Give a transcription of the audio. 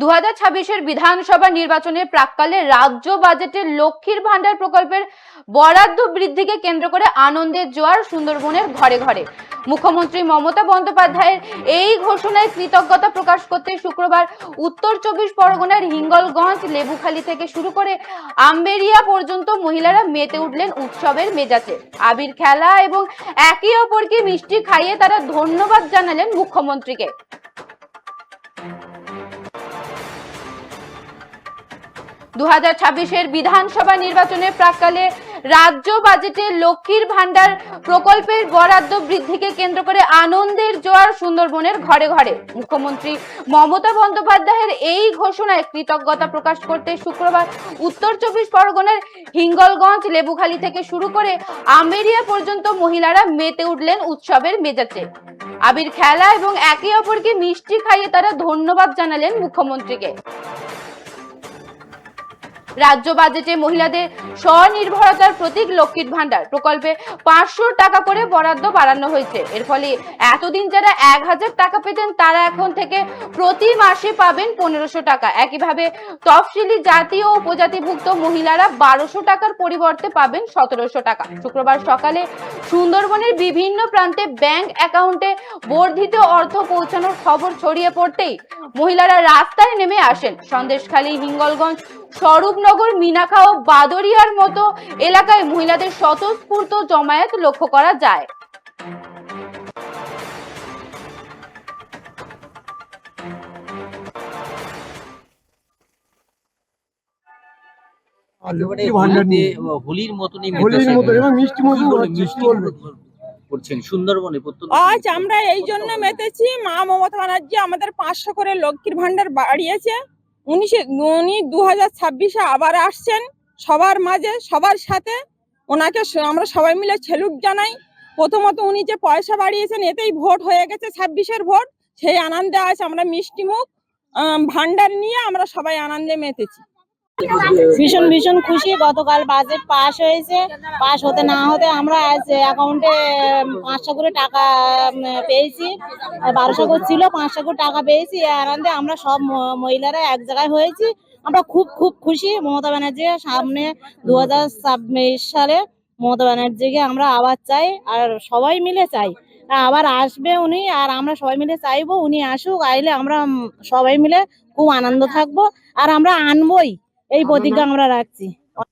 দু হাজার ছাব্বিশের বিধানসভা নির্বাচনের প্রাককালে রাজ্য বাজেটে লক্ষ্মীর ভান্ডার প্রকল্পের বরাদ্দ বৃদ্ধিকে কেন্দ্র করে আনন্দের জোয়ার সুন্দরবনের ঘরে ঘরে। মুখ্যমন্ত্রী মমতা বন্দ্যোপাধ্যায়ের এই ঘোষণায় কৃতজ্ঞতা প্রকাশ করতে শুক্রবার উত্তর চব্বিশ পরগনার হিঙ্গলগঞ্জ লেবুখালী থেকে শুরু করে আম্বেরিয়া পর্যন্ত মহিলারা মেতে উঠলেন উৎসবের মেজাজে। আবির খেলা এবং একে অপরকে মিষ্টি খাইয়ে তারা ধন্যবাদ জানালেন মুখ্যমন্ত্রীকে। দু হাজার বিধানসভা নির্বাচনের প্রাককালে রাজ্য বাজেটে লক্ষ্মীর ভান্ডার প্রকল্পের বরাদ্দ বৃদ্ধিকে কেন্দ্র করে আনন্দের জোয়ার সুন্দরবনের ঘরে ঘরে। মুখ্যমন্ত্রী মমতা বন্দ্যোপাধ্যায়ের এই ঘোষণায় কৃতজ্ঞতা প্রকাশ করতে শুক্রবার উত্তর চব্বিশ পরগনার হিঙ্গলগঞ্জ লেবুখালী থেকে শুরু করে আমেরিয়া পর্যন্ত মহিলারা মেতে উঠলেন উৎসবের মেজাজে। আবির খেলা এবং একে অপরকে মিষ্টি খাইয়ে তারা ধন্যবাদ জানালেন মুখ্যমন্ত্রীকে। রাজ্য বাজেটে মহিলাদের স্বনির্ভরতার প্রতীক লক্ষ্মীর ভান্ডার প্রকল্পে পাঁচশো টাকা করে বরাদ্দ বাড়ানো হয়েছে। এর ফলে এতদিন যারা এক হাজার টাকা পেতেন, তারা এখন থেকে প্রতি মাসে পাবেন পনেরোশো টাকা। একইভাবে তফসিলি জাতি ও উপজাতিভুক্ত মহিলারা বারোশো টাকার পরিবর্তে পাবেন সতেরোশো টাকা। শুক্রবার সকালে সুন্দরবনের বিভিন্ন প্রান্তে ব্যাংক অ্যাকাউন্টে বর্ধিত অর্থ পৌঁছানোর খবর ছড়িয়ে পড়তেই মহিলারা রাস্তায় নেমে আসেন। সন্দেশখালী, হিঙ্গলগঞ্জ স্বরূপনগর মিনাখা ও বাদরিয়ার মতো এলাকায় মহিলাদের স্বতঃস্ফূর্ত জমায়েত লক্ষ্য করা যায়। হোলির এবং মিষ্টি মিষ্টি করছেন সুন্দরবনে আজ আমরা এই জন্য মেতেছি মা মমতা ব্যানার্জি আমাদের পাঁচশো করে লক্ষ্মীর ভান্ডার বাড়িয়েছে। উনি সে- উনি দু হাজার ছাব্বিশে আবার আসছেন সবার মাঝে, সবার সাথে। ওনাকে আমরা সবাই মিলে ছেলুক জানাই। প্রথমত উনি যে পয়সা বাড়িয়েছেন, এতেই ভোট হয়ে গেছে, ছাব্বিশের ভোট। সেই আনন্দে আছে আমরা মিষ্টি মুখ ভান্ডার নিয়ে আমরা সবাই আনন্দে মেতেছি। ভীষণ ভীষণ খুশি। গতকাল বাজেট পাস হয়েছে। পাস হতে না হতে আমরা আজ অ্যাকাউন্টে পাঁচশো করে টাকা পেয়েছি। বারোশো করে ছিল, পাঁচশো করে টাকা পেয়েছি। আনন্দে আমরা সব মহিলারা এক জায়গায় হয়েছি। আমরা খুব খুব খুশি। মমতা ব্যানার্জি সামনে দু হাজার ছাব্বিশ সালে মমতা ব্যানার্জিকে আমরা আবার চাই, আর সবাই মিলে চাই। আবার আসবে উনি, আর আমরা সবাই মিলে চাইব। উনি আসুক, আইলে আমরা সবাই মিলে খুব আনন্দ থাকব। আর আমরা আনবই। এই প্রতিজ্ঞা আমরা রাখছি।